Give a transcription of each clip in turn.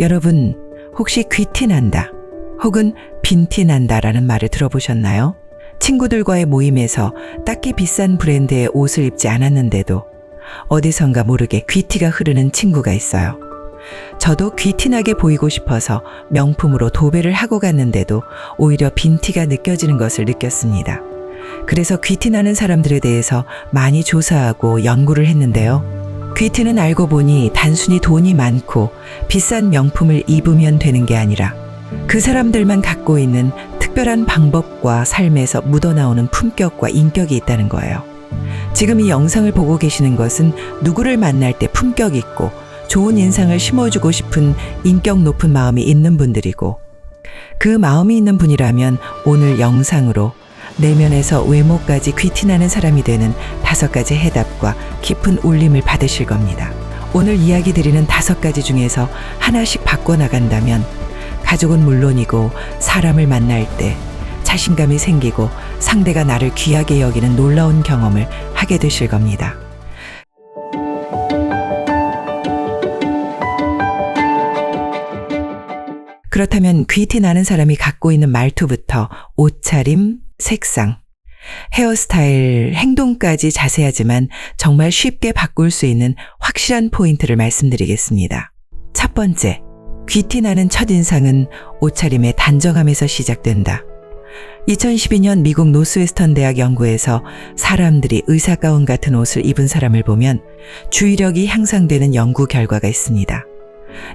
여러분, 혹시 귀티 난다 혹은 빈티 난다라는 말을 들어보셨나요? 친구들과의 모임에서 딱히 비싼 브랜드의 옷을 입지 않았는데도 어디선가 모르게 귀티가 흐르는 친구가 있어요. 저도 귀티나게 보이고 싶어서 명품으로 도배를 하고 갔는데도 오히려 빈티가 느껴지는 것을 느꼈습니다. 그래서 귀티나는 사람들에 대해서 많이 조사하고 연구를 했는데요. 귀티는 알고 보니 단순히 돈이 많고 비싼 명품을 입으면 되는 게 아니라 그 사람들만 갖고 있는 특별한 방법과 삶에서 묻어나오는 품격과 인격이 있다는 거예요. 지금 이 영상을 보고 계시는 것은 누구를 만날 때 품격 있고 좋은 인상을 심어주고 싶은 인격 높은 마음이 있는 분들이고 그 마음이 있는 분이라면 오늘 영상으로 내면에서 외모까지 귀티나는 사람이 되는 다섯 가지 해답과 깊은 울림을 받으실 겁니다. 오늘 이야기 드리는 다섯 가지 중에서 하나씩 바꿔나간다면 가족은 물론이고 사람을 만날 때 자신감이 생기고 상대가 나를 귀하게 여기는 놀라운 경험을 하게 되실 겁니다. 그렇다면 귀티 나는 사람이 갖고 있는 말투부터 옷차림, 색상, 헤어스타일, 행동까지 자세하지만 정말 쉽게 바꿀 수 있는 확실한 포인트를 말씀드리겠습니다. 첫 번째, 귀티 나는 첫인상은 옷차림의 단정함에서 시작된다. 2012년 미국 노스웨스턴 대학 연구에서 사람들이 의사 가운 같은 옷을 입은 사람을 보면 주의력이 향상되는 연구 결과가 있습니다.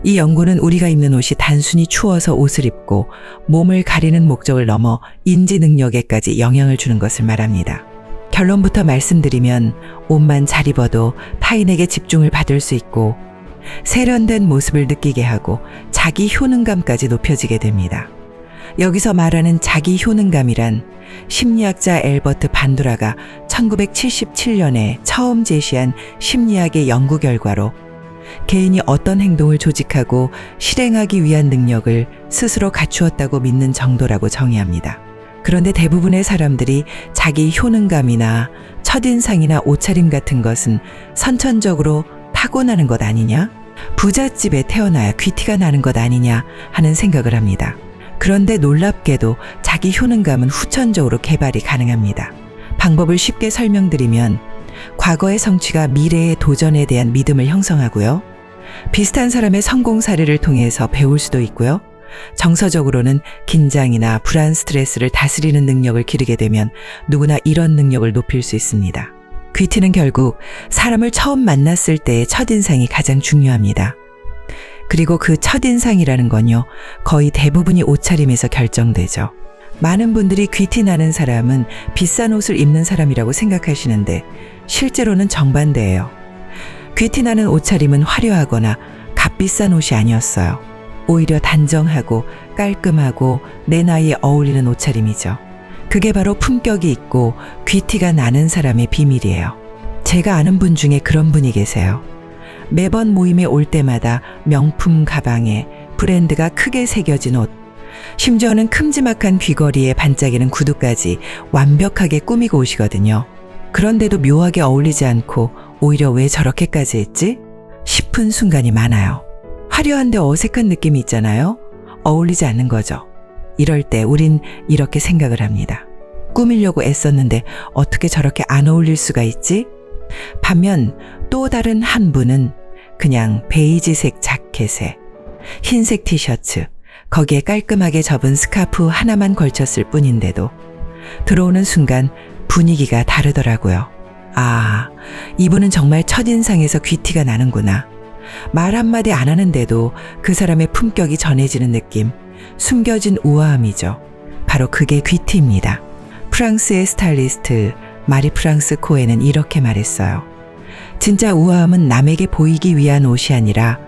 이 연구는 우리가 입는 옷이 단순히 추워서 옷을 입고 몸을 가리는 목적을 넘어 인지 능력에까지 영향을 주는 것을 말합니다. 결론부터 말씀드리면 옷만 잘 입어도 타인에게 집중을 받을 수 있고 세련된 모습을 느끼게 하고 자기 효능감까지 높여지게 됩니다. 여기서 말하는 자기 효능감이란 심리학자 엘버트 반두라가 1977년에 처음 제시한 심리학의 연구 결과로 개인이 어떤 행동을 조직하고 실행하기 위한 능력을 스스로 갖추었다고 믿는 정도라고 정의합니다. 그런데 대부분의 사람들이 자기 효능감이나 첫인상이나 옷차림 같은 것은 선천적으로 타고나는 것 아니냐? 부잣집에 태어나야 귀티가 나는 것 아니냐 하는 생각을 합니다. 그런데 놀랍게도 자기 효능감은 후천적으로 개발이 가능합니다. 방법을 쉽게 설명드리면 과거의 성취가 미래의 도전에 대한 믿음을 형성하고요. 비슷한 사람의 성공 사례를 통해서 배울 수도 있고요. 정서적으로는 긴장이나 불안 스트레스를 다스리는 능력을 기르게 되면 누구나 이런 능력을 높일 수 있습니다. 귀티는 결국 사람을 처음 만났을 때의 첫인상이 가장 중요합니다. 그리고 그 첫인상이라는 건요, 거의 대부분이 옷차림에서 결정되죠. 많은 분들이 귀티 나는 사람은 비싼 옷을 입는 사람이라고 생각하시는데 실제로는 정반대예요. 귀티 나는 옷차림은 화려하거나 값비싼 옷이 아니었어요. 오히려 단정하고 깔끔하고 내 나이에 어울리는 옷차림이죠. 그게 바로 품격이 있고 귀티가 나는 사람의 비밀이에요. 제가 아는 분 중에 그런 분이 계세요. 매번 모임에 올 때마다 명품 가방에 브랜드가 크게 새겨진 옷, 심지어는 큼지막한 귀걸이에 반짝이는 구두까지 완벽하게 꾸미고 오시거든요. 그런데도 묘하게 어울리지 않고 오히려 왜 저렇게까지 했지? 싶은 순간이 많아요. 화려한데 어색한 느낌이 있잖아요. 어울리지 않는 거죠. 이럴 때 우린 이렇게 생각을 합니다. 꾸미려고 애썼는데 어떻게 저렇게 안 어울릴 수가 있지? 반면 또 다른 한 분은 그냥 베이지색 자켓에 흰색 티셔츠, 거기에 깔끔하게 접은 스카프 하나만 걸쳤을 뿐인데도 들어오는 순간 분위기가 다르더라고요. 아, 이분은 정말 첫인상에서 귀티가 나는구나. 말 한마디 안 하는데도 그 사람의 품격이 전해지는 느낌, 숨겨진 우아함이죠. 바로 그게 귀티입니다. 프랑스의 스타일리스트 마리 프랑스 코에는 이렇게 말했어요. 진짜 우아함은 남에게 보이기 위한 옷이 아니라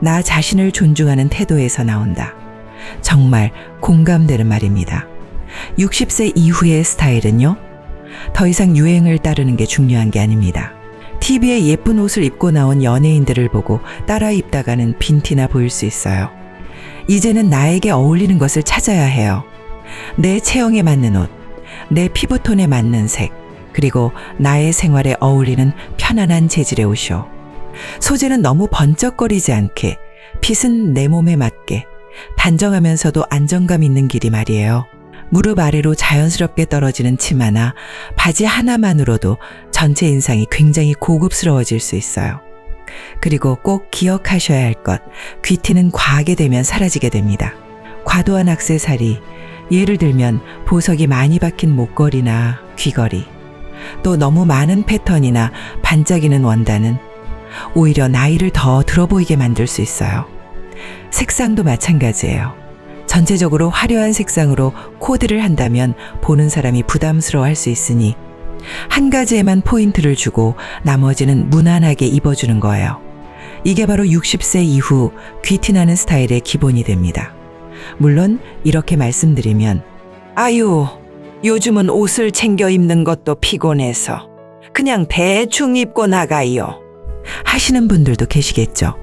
나 자신을 존중하는 태도에서 나온다. 정말 공감되는 말입니다. 60세 이후의 스타일은요? 더 이상 유행을 따르는 게 중요한 게 아닙니다. TV에 예쁜 옷을 입고 나온 연예인들을 보고 따라 입다가는 빈티나 보일 수 있어요. 이제는 나에게 어울리는 것을 찾아야 해요. 내 체형에 맞는 옷, 내 피부톤에 맞는 색, 그리고 나의 생활에 어울리는 편안한 재질의 옷이요. 소재는 너무 번쩍거리지 않게 핏은 내 몸에 맞게 단정하면서도 안정감 있는 길이 말이에요. 무릎 아래로 자연스럽게 떨어지는 치마나 바지 하나만으로도 전체 인상이 굉장히 고급스러워질 수 있어요. 그리고 꼭 기억하셔야 할 것, 귀티는 과하게 되면 사라지게 됩니다. 과도한 악세사리, 예를 들면 보석이 많이 박힌 목걸이나 귀걸이, 또 너무 많은 패턴이나 반짝이는 원단은 오히려 나이를 더 들어 보이게 만들 수 있어요. 색상도 마찬가지예요. 전체적으로 화려한 색상으로 코디를 한다면 보는 사람이 부담스러워 할 수 있으니 한 가지에만 포인트를 주고 나머지는 무난하게 입어주는 거예요. 이게 바로 60세 이후 귀티나는 스타일의 기본이 됩니다. 물론 이렇게 말씀드리면 아유 요즘은 옷을 챙겨 입는 것도 피곤해서 그냥 대충 입고 나가요 하시는 분들도 계시겠죠.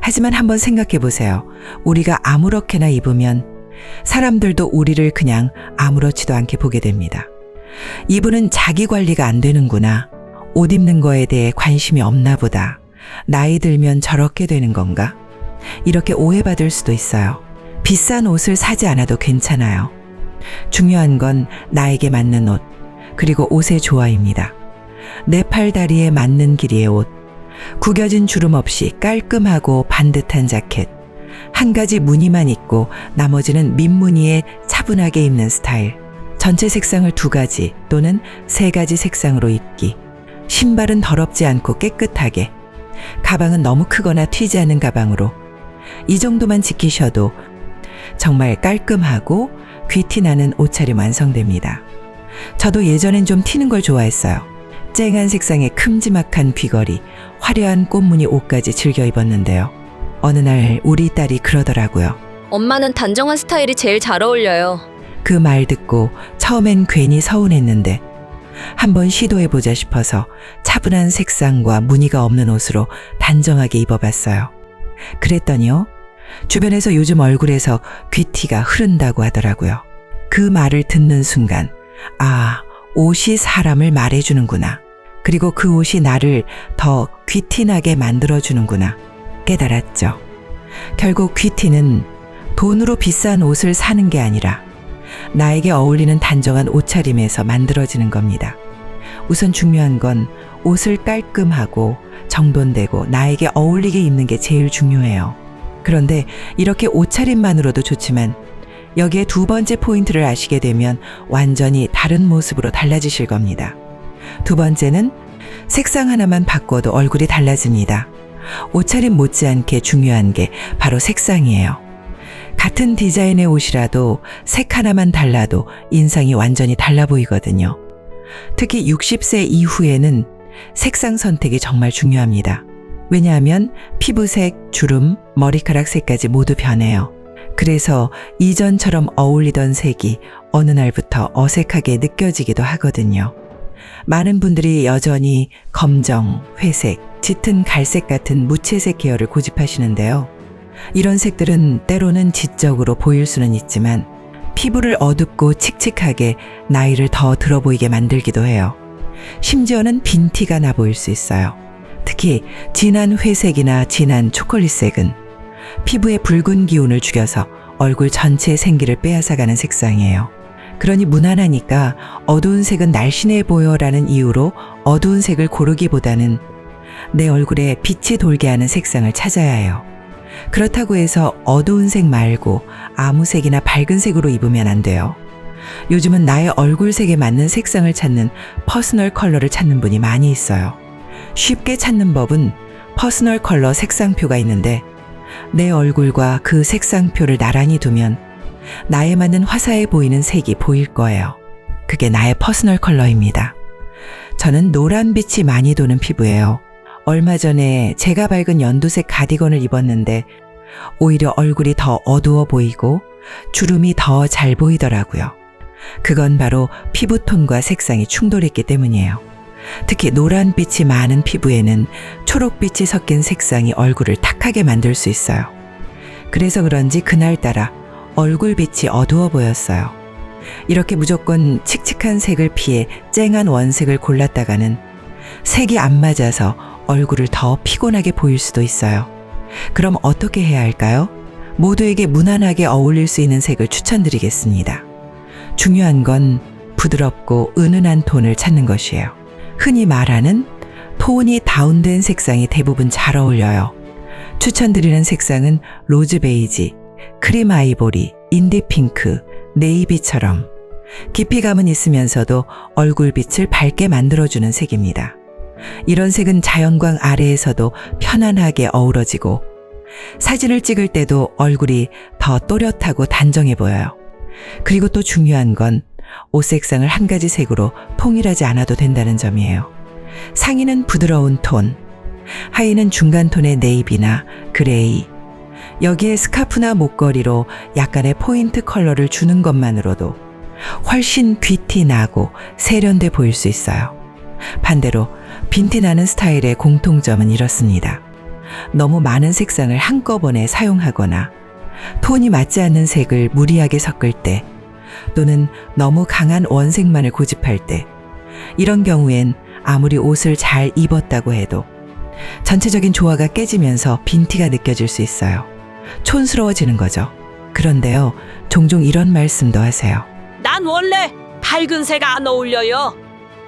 하지만 한번 생각해 보세요. 우리가 아무렇게나 입으면 사람들도 우리를 그냥 아무렇지도 않게 보게 됩니다. 이분은 자기 관리가 안 되는구나. 옷 입는 거에 대해 관심이 없나 보다. 나이 들면 저렇게 되는 건가? 이렇게 오해받을 수도 있어요. 비싼 옷을 사지 않아도 괜찮아요. 중요한 건 나에게 맞는 옷, 그리고 옷의 조화입니다. 내 팔다리에 맞는 길이의 옷, 구겨진 주름 없이 깔끔하고 반듯한 자켓, 한 가지 무늬만 있고 나머지는 민무늬에 차분하게 입는 스타일, 전체 색상을 두 가지 또는 세 가지 색상으로 입기, 신발은 더럽지 않고 깨끗하게, 가방은 너무 크거나 튀지 않은 가방으로, 이 정도만 지키셔도 정말 깔끔하고 귀티 나는 옷차림 완성됩니다. 저도 예전엔 좀 튀는 걸 좋아했어요. 쨍한 색상의 큼지막한 귀걸이, 화려한 꽃무늬 옷까지 즐겨 입었는데요. 어느 날 우리 딸이 그러더라고요. 엄마는 단정한 스타일이 제일 잘 어울려요. 그 말 듣고 처음엔 괜히 서운했는데 한번 시도해보자 싶어서 차분한 색상과 무늬가 없는 옷으로 단정하게 입어봤어요. 그랬더니요. 주변에서 요즘 얼굴에서 귀티가 흐른다고 하더라고요. 그 말을 듣는 순간, 아, 옷이 사람을 말해주는구나. 그리고 그 옷이 나를 더 귀티나게 만들어주는구나. 깨달았죠. 결국 귀티는 돈으로 비싼 옷을 사는 게 아니라 나에게 어울리는 단정한 옷차림에서 만들어지는 겁니다. 우선 중요한 건 옷을 깔끔하고 정돈되고 나에게 어울리게 입는 게 제일 중요해요. 그런데 이렇게 옷차림만으로도 좋지만 여기에 두 번째 포인트를 아시게 되면 완전히 다른 모습으로 달라지실 겁니다. 두 번째는 색상 하나만 바꿔도 얼굴이 달라집니다. 옷차림 못지않게 중요한 게 바로 색상이에요. 같은 디자인의 옷이라도 색 하나만 달라도 인상이 완전히 달라 보이거든요. 특히 60세 이후에는 색상 선택이 정말 중요합니다. 왜냐하면 피부색, 주름, 머리카락 색까지 모두 변해요. 그래서 이전처럼 어울리던 색이 어느 날부터 어색하게 느껴지기도 하거든요. 많은 분들이 여전히 검정, 회색, 짙은 갈색 같은 무채색 계열을 고집하시는데요. 이런 색들은 때로는 지적으로 보일 수는 있지만 피부를 어둡고 칙칙하게 나이를 더 들어 보이게 만들기도 해요. 심지어는 빈티가 나 보일 수 있어요. 특히 진한 회색이나 진한 초콜릿색은 피부의 붉은 기운을 죽여서 얼굴 전체의 생기를 빼앗아가는 색상이에요. 그러니 무난하니까 어두운 색은 날씬해 보여라는 이유로 어두운 색을 고르기보다는 내 얼굴에 빛이 돌게 하는 색상을 찾아야 해요. 그렇다고 해서 어두운 색 말고 아무 색이나 밝은 색으로 입으면 안 돼요. 요즘은 나의 얼굴 색에 맞는 색상을 찾는 퍼스널 컬러를 찾는 분이 많이 있어요. 쉽게 찾는 법은 퍼스널 컬러 색상표가 있는데 내 얼굴과 그 색상표를 나란히 두면 나에 맞는 화사해 보이는 색이 보일 거예요. 그게 나의 퍼스널 컬러입니다. 저는 노란 빛이 많이 도는 피부예요. 얼마 전에 제가 밝은 연두색 가디건을 입었는데 오히려 얼굴이 더 어두워 보이고 주름이 더 잘 보이더라고요. 그건 바로 피부톤과 색상이 충돌했기 때문이에요. 특히 노란빛이 많은 피부에는 초록빛이 섞인 색상이 얼굴을 탁하게 만들 수 있어요. 그래서 그런지 그날따라 얼굴빛이 어두워 보였어요. 이렇게 무조건 칙칙한 색을 피해 쨍한 원색을 골랐다가는 색이 안 맞아서 얼굴을 더 피곤하게 보일 수도 있어요. 그럼 어떻게 해야 할까요? 모두에게 무난하게 어울릴 수 있는 색을 추천드리겠습니다. 중요한 건 부드럽고 은은한 톤을 찾는 것이에요. 흔히 말하는 톤이 다운된 색상이 대부분 잘 어울려요. 추천드리는 색상은 로즈 베이지, 크림 아이보리, 인디 핑크, 네이비처럼 깊이감은 있으면서도 얼굴빛을 밝게 만들어주는 색입니다. 이런 색은 자연광 아래에서도 편안하게 어우러지고 사진을 찍을 때도 얼굴이 더 또렷하고 단정해 보여요. 그리고 또 중요한 건 옷 색상을 한 가지 색으로 통일하지 않아도 된다는 점이에요. 상의는 부드러운 톤, 하의는 중간 톤의 네이비나 그레이, 여기에 스카프나 목걸이로 약간의 포인트 컬러를 주는 것만으로도 훨씬 귀티 나고 세련돼 보일 수 있어요. 반대로 빈티 나는 스타일의 공통점은 이렇습니다. 너무 많은 색상을 한꺼번에 사용하거나 톤이 맞지 않는 색을 무리하게 섞을 때 또는 너무 강한 원색만을 고집할 때 이런 경우엔 아무리 옷을 잘 입었다고 해도 전체적인 조화가 깨지면서 빈티가 느껴질 수 있어요. 촌스러워지는 거죠. 그런데요, 종종 이런 말씀도 하세요. 난 원래 밝은 색 안 어울려요.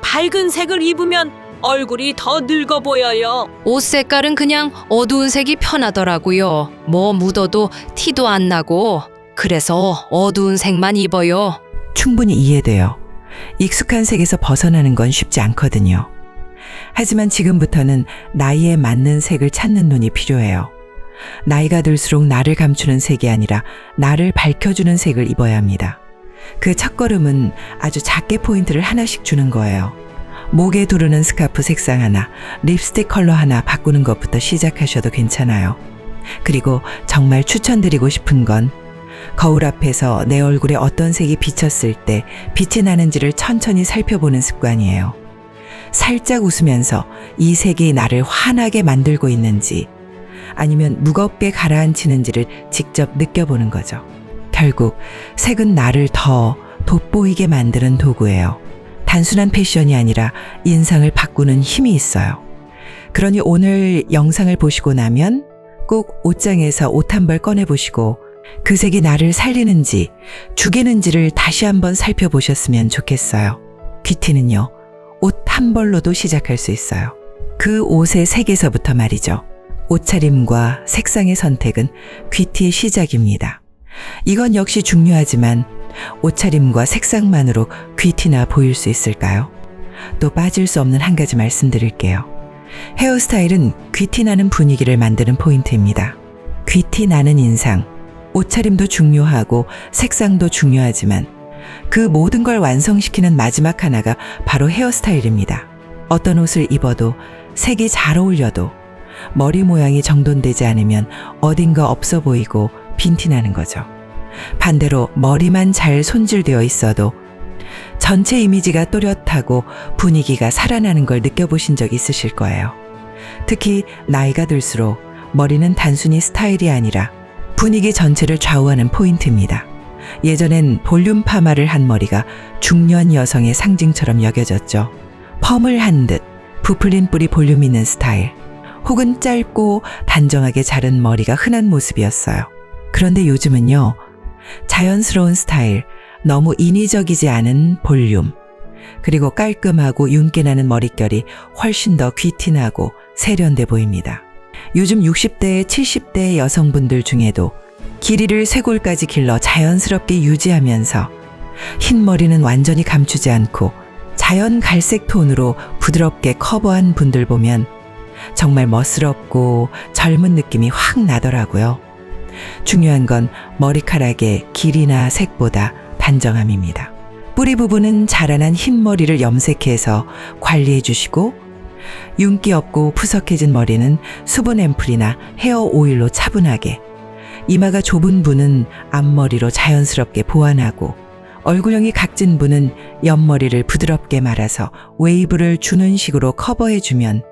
밝은 색을 입으면 얼굴이 더 늙어 보여요. 옷 색깔은 그냥 어두운 색이 편하더라고요. 뭐 묻어도 티도 안 나고. 그래서 어두운 색만 입어요. 충분히 이해돼요. 익숙한 색에서 벗어나는 건 쉽지 않거든요. 하지만 지금부터는 나이에 맞는 색을 찾는 눈이 필요해요. 나이가 들수록 나를 감추는 색이 아니라 나를 밝혀주는 색을 입어야 합니다. 그 첫걸음은 아주 작게 포인트를 하나씩 주는 거예요. 목에 두르는 스카프 색상 하나, 립스틱 컬러 하나 바꾸는 것부터 시작하셔도 괜찮아요. 그리고 정말 추천드리고 싶은 건 거울 앞에서 내 얼굴에 어떤 색이 비쳤을 때 빛이 나는지를 천천히 살펴보는 습관이에요. 살짝 웃으면서 이 색이 나를 환하게 만들고 있는지 아니면 무겁게 가라앉히는지를 직접 느껴보는 거죠. 결국 색은 나를 더 돋보이게 만드는 도구예요. 단순한 패션이 아니라 인상을 바꾸는 힘이 있어요. 그러니 오늘 영상을 보시고 나면 꼭 옷장에서 옷 한 벌 꺼내보시고 그 색이 나를 살리는지 죽이는지를 다시 한번 살펴보셨으면 좋겠어요. 귀티는요, 옷 한 벌로도 시작할 수 있어요. 그 옷의 색에서부터 말이죠. 옷차림과 색상의 선택은 귀티의 시작입니다. 이건 역시 중요하지만 옷차림과 색상만으로 귀티나 보일 수 있을까요? 또 빠질 수 없는 한 가지 말씀드릴게요. 헤어스타일은 귀티 나는 분위기를 만드는 포인트입니다. 귀티 나는 인상, 옷차림도 중요하고 색상도 중요하지만 그 모든 걸 완성시키는 마지막 하나가 바로 헤어스타일입니다. 어떤 옷을 입어도 색이 잘 어울려도 머리 모양이 정돈되지 않으면 어딘가 없어 보이고 빈티나는 거죠. 반대로 머리만 잘 손질되어 있어도 전체 이미지가 또렷하고 분위기가 살아나는 걸 느껴보신 적 있으실 거예요. 특히 나이가 들수록 머리는 단순히 스타일이 아니라 분위기 전체를 좌우하는 포인트입니다. 예전엔 볼륨 파마를 한 머리가 중년 여성의 상징처럼 여겨졌죠. 펌을 한 듯 부풀린 뿔이 볼륨 있는 스타일. 혹은 짧고 단정하게 자른 머리가 흔한 모습이었어요. 그런데 요즘은요, 자연스러운 스타일, 너무 인위적이지 않은 볼륨, 그리고 깔끔하고 윤기 나는 머릿결이 훨씬 더 귀티나고 세련돼 보입니다. 요즘 60대, 70대 여성분들 중에도 길이를 쇄골까지 길러 자연스럽게 유지하면서 흰 머리는 완전히 감추지 않고 자연 갈색 톤으로 부드럽게 커버한 분들 보면 정말 멋스럽고 젊은 느낌이 확 나더라고요. 중요한 건 머리카락의 길이나 색보다 단정함입니다. 뿌리 부분은 자라난 흰 머리를 염색해서 관리해 주시고 윤기 없고 푸석해진 머리는 수분 앰플이나 헤어 오일로 차분하게 이마가 좁은 분은 앞머리로 자연스럽게 보완하고 얼굴형이 각진 분은 옆머리를 부드럽게 말아서 웨이브를 주는 식으로 커버해주면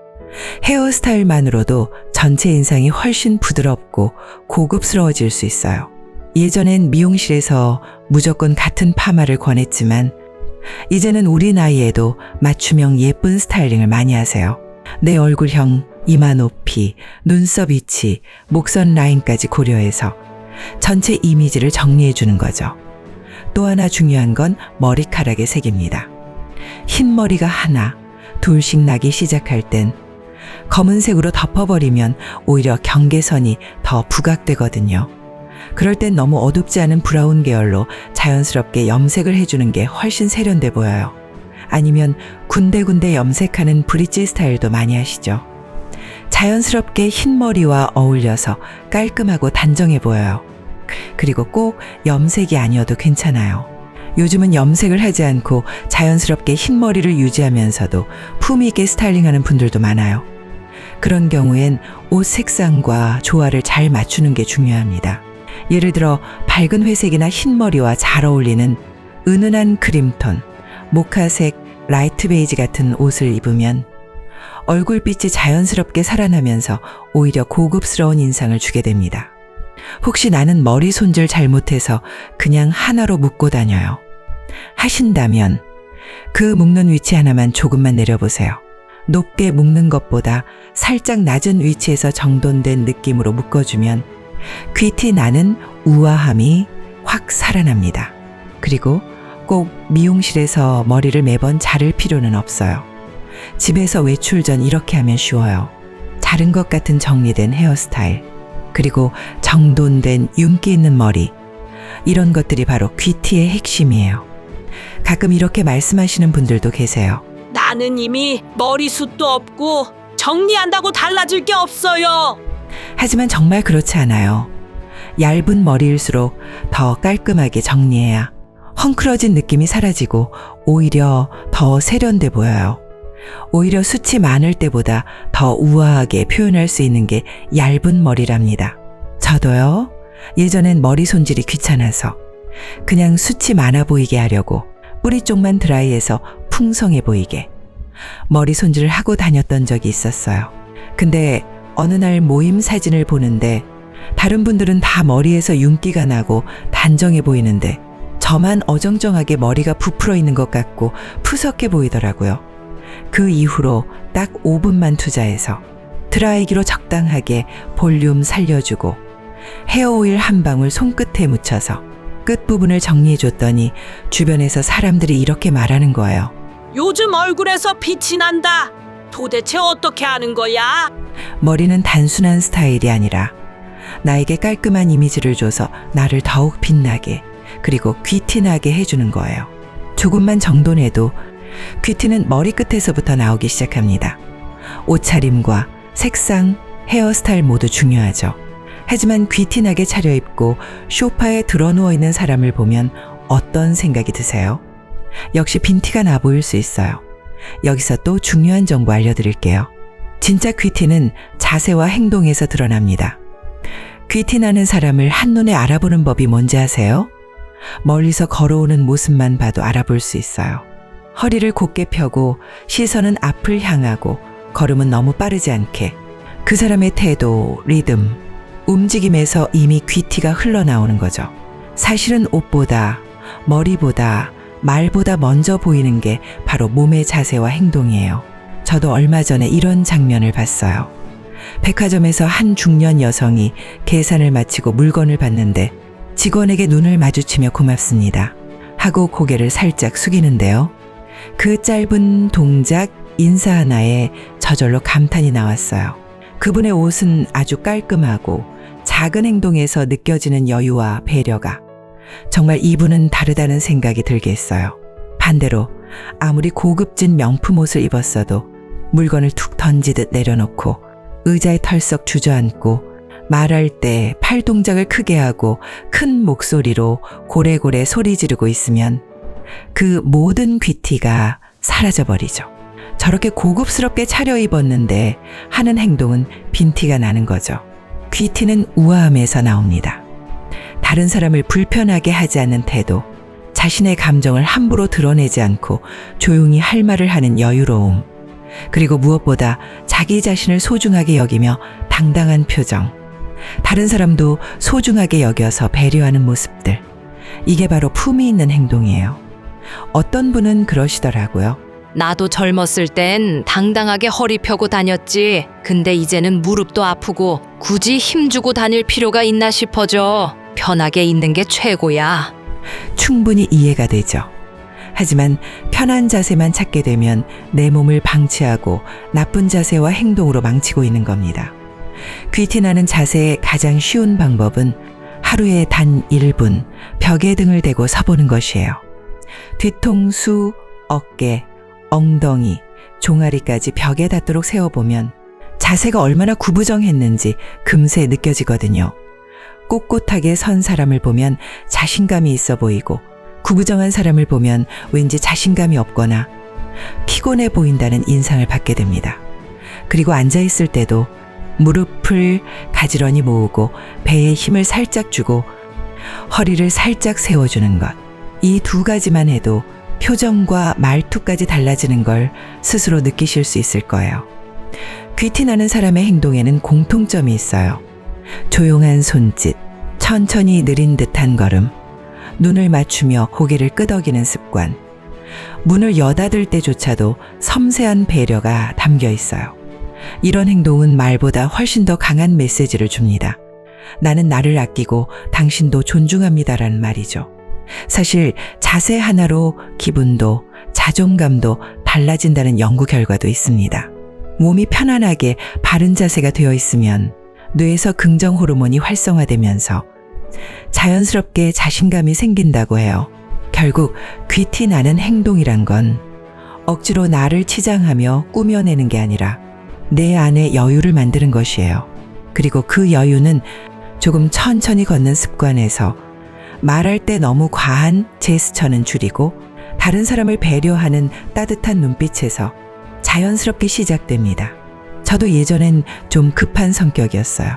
헤어스타일만으로도 전체 인상이 훨씬 부드럽고 고급스러워질 수 있어요. 예전엔 미용실에서 무조건 같은 파마를 권했지만 이제는 우리 나이에도 맞춤형 예쁜 스타일링을 많이 하세요. 내 얼굴형, 이마 높이, 눈썹 위치, 목선 라인까지 고려해서 전체 이미지를 정리해 주는 거죠. 또 하나 중요한 건 머리카락의 색입니다. 흰 머리가 하나, 둘씩 나기 시작할 땐 검은색으로 덮어버리면 오히려 경계선이 더 부각되거든요. 그럴 땐 너무 어둡지 않은 브라운 계열로 자연스럽게 염색을 해주는 게 훨씬 세련돼 보여요. 아니면 군데군데 염색하는 브릿지 스타일도 많이 하시죠. 자연스럽게 흰 머리와 어울려서 깔끔하고 단정해 보여요. 그리고 꼭 염색이 아니어도 괜찮아요. 요즘은 염색을 하지 않고 자연스럽게 흰 머리를 유지하면서도 품위 있게 스타일링하는 분들도 많아요. 그런 경우엔 옷 색상과 조화를 잘 맞추는 게 중요합니다. 예를 들어 밝은 회색이나 흰 머리와 잘 어울리는 은은한 크림톤, 모카색, 라이트 베이지 같은 옷을 입으면 얼굴빛이 자연스럽게 살아나면서 오히려 고급스러운 인상을 주게 됩니다. 혹시 나는 머리 손질 잘못해서 그냥 하나로 묶고 다녀요. 하신다면 그 묶는 위치 하나만 조금만 내려보세요. 높게 묶는 것보다 살짝 낮은 위치에서 정돈된 느낌으로 묶어주면 귀티 나는 우아함이 확 살아납니다. 그리고 꼭 미용실에서 머리를 매번 자를 필요는 없어요. 집에서 외출 전 이렇게 하면 쉬워요. 자른 것 같은 정리된 헤어스타일, 그리고 정돈된 윤기 있는 머리. 이런 것들이 바로 귀티의 핵심이에요. 가끔 이렇게 말씀하시는 분들도 계세요. 나는 이미 머리숱도 없고 정리한다고 달라질 게 없어요. 하지만 정말 그렇지 않아요. 얇은 머리일수록 더 깔끔하게 정리해야 헝클어진 느낌이 사라지고 오히려 더 세련돼 보여요. 오히려 숱이 많을 때보다 더 우아하게 표현할 수 있는 게 얇은 머리랍니다. 저도요. 예전엔 머리 손질이 귀찮아서 그냥 숱이 많아 보이게 하려고 뿌리 쪽만 드라이해서 풍성해 보이게 머리 손질을 하고 다녔던 적이 있었어요. 근데 어느 날 모임 사진을 보는데 다른 분들은 다 머리에서 윤기가 나고 단정해 보이는데 저만 어정쩡하게 머리가 부풀어 있는 것 같고 푸석해 보이더라고요. 그 이후로 딱 5분만 투자해서 드라이기로 적당하게 볼륨 살려주고 헤어오일 한 방울 손끝에 묻혀서 끝부분을 정리해 줬더니 주변에서 사람들이 이렇게 말하는 거예요. 요즘 얼굴에서 빛이 난다. 도대체 어떻게 하는 거야? 머리는 단순한 스타일이 아니라 나에게 깔끔한 이미지를 줘서 나를 더욱 빛나게 그리고 귀티나게 해주는 거예요. 조금만 정돈해도 귀티는 머리끝에서부터 나오기 시작합니다. 옷차림과 색상, 헤어스타일 모두 중요하죠. 하지만 귀티나게 차려입고 쇼파에 드러누워 있는 사람을 보면 어떤 생각이 드세요? 역시 빈티가 나 보일 수 있어요. 여기서 또 중요한 정보 알려드릴게요. 진짜 귀티는 자세와 행동에서 드러납니다. 귀티 나는 사람을 한눈에 알아보는 법이 뭔지 아세요? 멀리서 걸어오는 모습만 봐도 알아볼 수 있어요. 허리를 곧게 펴고 시선은 앞을 향하고 걸음은 너무 빠르지 않게 그 사람의 태도, 리듬, 움직임에서 이미 귀티가 흘러나오는 거죠. 사실은 옷보다, 머리보다, 말보다 먼저 보이는 게 바로 몸의 자세와 행동이에요. 저도 얼마 전에 이런 장면을 봤어요. 백화점에서 한 중년 여성이 계산을 마치고 물건을 받는데 직원에게 눈을 마주치며 고맙습니다. 하고 고개를 살짝 숙이는데요. 그 짧은 동작, 인사 하나에 저절로 감탄이 나왔어요. 그분의 옷은 아주 깔끔하고 작은 행동에서 느껴지는 여유와 배려가 정말 이분은 다르다는 생각이 들게 했어요. 반대로 아무리 고급진 명품 옷을 입었어도 물건을 툭 던지듯 내려놓고 의자에 털썩 주저앉고 말할 때 팔 동작을 크게 하고 큰 목소리로 고래고래 소리 지르고 있으면 그 모든 귀티가 사라져버리죠. 저렇게 고급스럽게 차려입었는데 하는 행동은 빈티가 나는 거죠. 귀티는 우아함에서 나옵니다. 다른 사람을 불편하게 하지 않는 태도, 자신의 감정을 함부로 드러내지 않고 조용히 할 말을 하는 여유로움, 그리고 무엇보다 자기 자신을 소중하게 여기며 당당한 표정, 다른 사람도 소중하게 여겨서 배려하는 모습들. 이게 바로 품이 있는 행동이에요. 어떤 분은 그러시더라고요. 나도 젊었을 땐 당당하게 허리 펴고 다녔지. 근데 이제는 무릎도 아프고 굳이 힘주고 다닐 필요가 있나 싶어져. 편하게 있는 게 최고야. 충분히 이해가 되죠. 하지만 편한 자세만 찾게 되면 내 몸을 방치하고 나쁜 자세와 행동으로 망치고 있는 겁니다. 귀티나는 자세의 가장 쉬운 방법은 하루에 단 1분 벽에 등을 대고 서보는 것이에요. 뒤통수, 어깨, 엉덩이, 종아리까지 벽에 닿도록 세워보면 자세가 얼마나 구부정했는지 금세 느껴지거든요. 꼿꼿하게 선 사람을 보면 자신감이 있어 보이고 구부정한 사람을 보면 왠지 자신감이 없거나 피곤해 보인다는 인상을 받게 됩니다. 그리고 앉아 있을 때도 무릎을 가지런히 모으고 배에 힘을 살짝 주고 허리를 살짝 세워주는 것. 이 두 가지만 해도 표정과 말투까지 달라지는 걸 스스로 느끼실 수 있을 거예요. 귀티나는 사람의 행동에는 공통점이 있어요. 조용한 손짓, 천천히 느린 듯한 걸음, 눈을 맞추며 고개를 끄덕이는 습관, 문을 여닫을 때조차도 섬세한 배려가 담겨 있어요. 이런 행동은 말보다 훨씬 더 강한 메시지를 줍니다. 나는 나를 아끼고 당신도 존중합니다라는 말이죠. 사실 자세 하나로 기분도 자존감도 달라진다는 연구 결과도 있습니다. 몸이 편안하게 바른 자세가 되어 있으면 뇌에서 긍정 호르몬이 활성화되면서 자연스럽게 자신감이 생긴다고 해요. 결국 귀티 나는 행동이란 건 억지로 나를 치장하며 꾸며내는 게 아니라 내 안에 여유를 만드는 것이에요. 그리고 그 여유는 조금 천천히 걷는 습관에서 말할 때 너무 과한 제스처는 줄이고 다른 사람을 배려하는 따뜻한 눈빛에서 자연스럽게 시작됩니다. 저도 예전엔 좀 급한 성격이었어요.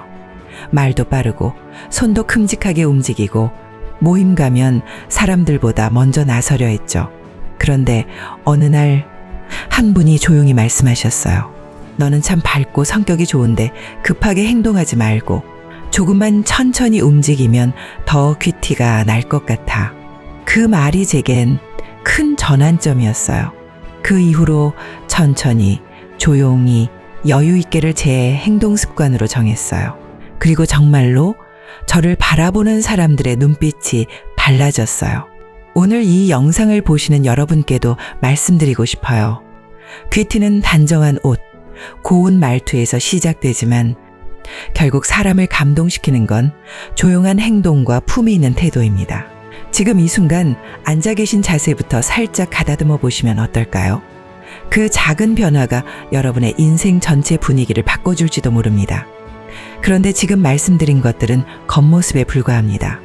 말도 빠르고 손도 큼직하게 움직이고 모임 가면 사람들보다 먼저 나서려 했죠. 그런데 어느 날 한 분이 조용히 말씀하셨어요. 너는 참 밝고 성격이 좋은데 급하게 행동하지 말고 조금만 천천히 움직이면 더 귀티가 날 것 같아. 그 말이 제겐 큰 전환점이었어요. 그 이후로 천천히, 조용히, 여유 있게를 제 행동 습관으로 정했어요. 그리고 정말로 저를 바라보는 사람들의 눈빛이 달라졌어요. 오늘 이 영상을 보시는 여러분께도 말씀드리고 싶어요. 귀티는 단정한 옷, 고운 말투에서 시작되지만 결국 사람을 감동시키는 건 조용한 행동과 품이 있는 태도입니다. 지금 이 순간 앉아 계신 자세부터 살짝 가다듬어 보시면 어떨까요? 그 작은 변화가 여러분의 인생 전체 분위기를 바꿔줄지도 모릅니다. 그런데 지금 말씀드린 것들은 겉모습에 불과합니다.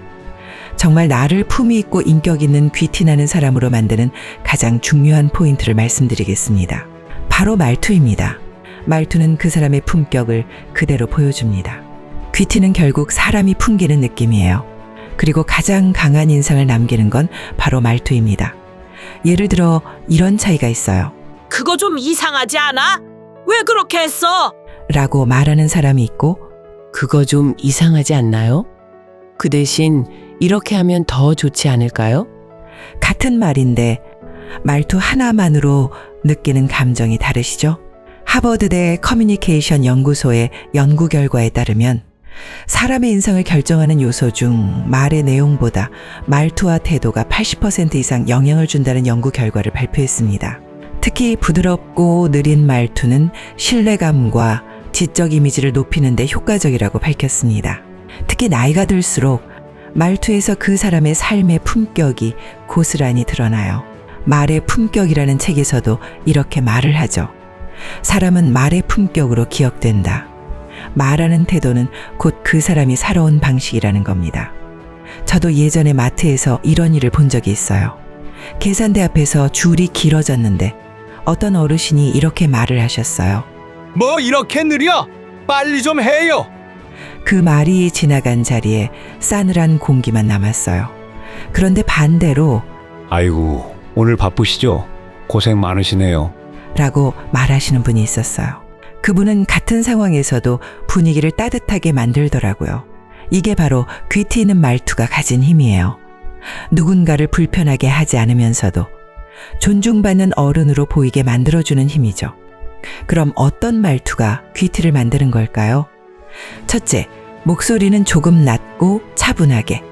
정말 나를 품위 있고 인격 있는 귀티나는 사람으로 만드는 가장 중요한 포인트를 말씀드리겠습니다. 바로 말투입니다. 말투는 그 사람의 품격을 그대로 보여줍니다. 귀티는 결국 사람이 풍기는 느낌이에요. 그리고 가장 강한 인상을 남기는 건 바로 말투입니다. 예를 들어 이런 차이가 있어요. 그거 좀 이상하지 않아? 왜 그렇게 했어? 라고 말하는 사람이 있고 그거 좀 이상하지 않나요? 그 대신 이렇게 하면 더 좋지 않을까요? 같은 말인데 말투 하나만으로 느끼는 감정이 다르시죠? 하버드대 커뮤니케이션 연구소의 연구 결과에 따르면 사람의 인상을 결정하는 요소 중 말의 내용보다 말투와 태도가 80% 이상 영향을 준다는 연구 결과를 발표했습니다. 특히 부드럽고 느린 말투는 신뢰감과 지적 이미지를 높이는 데 효과적이라고 밝혔습니다. 특히 나이가 들수록 말투에서 그 사람의 삶의 품격이 고스란히 드러나요. 말의 품격이라는 책에서도 이렇게 말을 하죠. 사람은 말의 품격으로 기억된다. 말하는 태도는 곧 그 사람이 살아온 방식이라는 겁니다. 저도 예전에 마트에서 이런 일을 본 적이 있어요. 계산대 앞에서 줄이 길어졌는데 어떤 어르신이 이렇게 말을 하셨어요. 뭐 이렇게 느려? 빨리 좀 해요. 그 말이 지나간 자리에 싸늘한 공기만 남았어요. 그런데 반대로 아이고, 오늘 바쁘시죠? 고생 많으시네요. 라고 말하시는 분이 있었어요. 그분은 같은 상황에서도 분위기를 따뜻하게 만들더라고요. 이게 바로 귀티 있는 말투가 가진 힘이에요. 누군가를 불편하게 하지 않으면서도 존중받는 어른으로 보이게 만들어주는 힘이죠. 그럼 어떤 말투가 귀티를 만드는 걸까요? 첫째, 목소리는 조금 낮고 차분하게.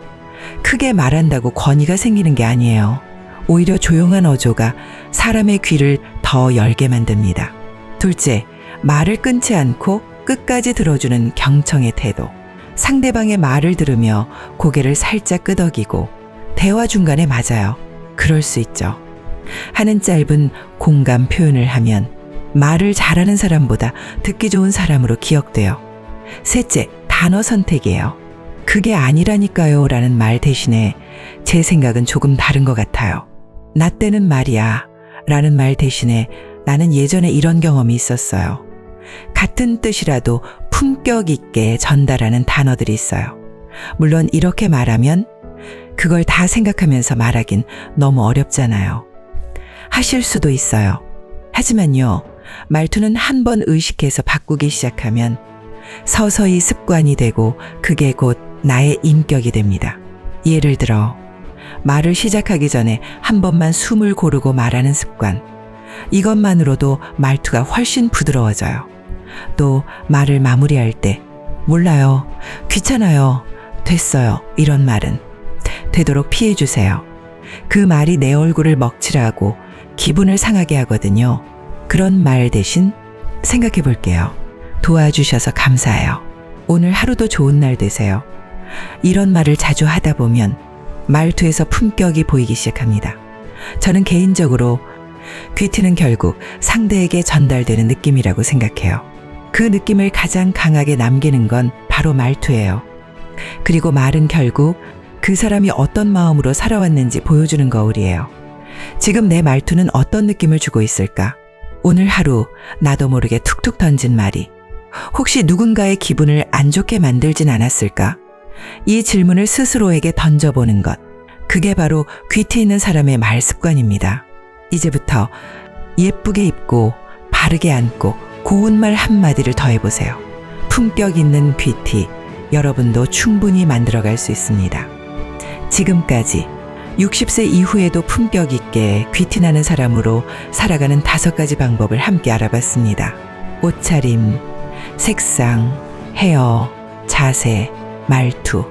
크게 말한다고 권위가 생기는 게 아니에요. 오히려 조용한 어조가 사람의 귀를 더 열게 만듭니다. 둘째, 말을 끊지 않고 끝까지 들어주는 경청의 태도. 상대방의 말을 들으며 고개를 살짝 끄덕이고 대화 중간에 맞아요. 그럴 수 있죠. 하는 짧은 공감 표현을 하면 말을 잘하는 사람보다 듣기 좋은 사람으로 기억돼요. 셋째, 단어 선택이에요. 그게 아니라니까요 라는 말 대신에 제 생각은 조금 다른 것 같아요. 나 때는 말이야 라는 말 대신에 나는 예전에 이런 경험이 있었어요. 같은 뜻이라도 품격 있게 전달하는 단어들이 있어요. 물론 이렇게 말하면 그걸 다 생각하면서 말하긴 너무 어렵잖아요. 하실 수도 있어요. 하지만요, 말투는 한 번 의식해서 바꾸기 시작하면 서서히 습관이 되고 그게 곧 나의 인격이 됩니다. 예를 들어, 말을 시작하기 전에 한 번만 숨을 고르고 말하는 습관. 이것만으로도 말투가 훨씬 부드러워져요. 또 말을 마무리할 때, 몰라요, 귀찮아요, 됐어요, 이런 말은 되도록 피해주세요. 그 말이 내 얼굴을 먹칠하고 기분을 상하게 하거든요. 그런 말 대신 생각해 볼게요. 도와주셔서 감사해요. 오늘 하루도 좋은 날 되세요. 이런 말을 자주 하다 보면 말투에서 품격이 보이기 시작합니다. 저는 개인적으로 귀티는 결국 상대에게 전달되는 느낌이라고 생각해요. 그 느낌을 가장 강하게 남기는 건 바로 말투예요. 그리고 말은 결국 그 사람이 어떤 마음으로 살아왔는지 보여주는 거울이에요. 지금 내 말투는 어떤 느낌을 주고 있을까? 오늘 하루 나도 모르게 툭툭 던진 말이 혹시 누군가의 기분을 안 좋게 만들진 않았을까? 이 질문을 스스로에게 던져보는 것. 그게 바로 귀티 있는 사람의 말 습관입니다. 이제부터 예쁘게 입고 바르게 앉고 고운 말 한마디를 더해보세요. 품격 있는 귀티, 여러분도 충분히 만들어갈 수 있습니다. 지금까지 60세 이후에도 품격 있게 귀티나는 사람으로 살아가는 다섯 가지 방법을 함께 알아봤습니다. 옷차림, 색상, 헤어, 자세, 말투.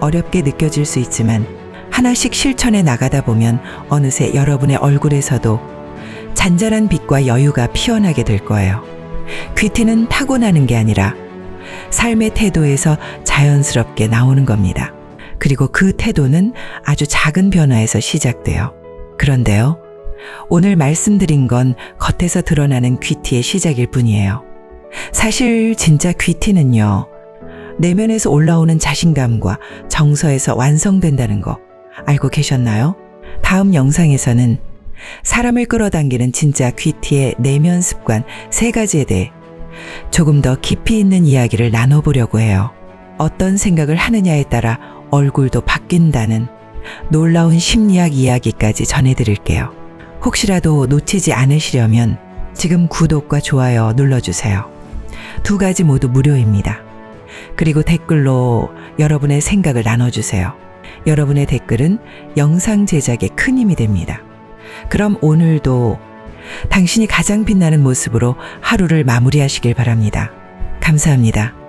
어렵게 느껴질 수 있지만 하나씩 실천해 나가다 보면 어느새 여러분의 얼굴에서도 잔잔한 빛과 여유가 피어나게 될 거예요. 귀티는 타고나는 게 아니라 삶의 태도에서 자연스럽게 나오는 겁니다. 그리고 그 태도는 아주 작은 변화에서 시작돼요. 그런데요, 오늘 말씀드린 건 겉에서 드러나는 귀티의 시작일 뿐이에요. 사실 진짜 귀티는요, 내면에서 올라오는 자신감과 정서에서 완성된다는 거 알고 계셨나요? 다음 영상에서는 사람을 끌어당기는 진짜 귀티의 내면 습관 세 가지에 대해 조금 더 깊이 있는 이야기를 나눠보려고 해요. 어떤 생각을 하느냐에 따라 얼굴도 바뀐다는 놀라운 심리학 이야기까지 전해드릴게요. 혹시라도 놓치지 않으시려면 지금 구독과 좋아요 눌러주세요. 두 가지 모두 무료입니다. 그리고 댓글로 여러분의 생각을 나눠주세요. 여러분의 댓글은 영상 제작에 큰 힘이 됩니다. 그럼 오늘도 당신이 가장 빛나는 모습으로 하루를 마무리하시길 바랍니다. 감사합니다.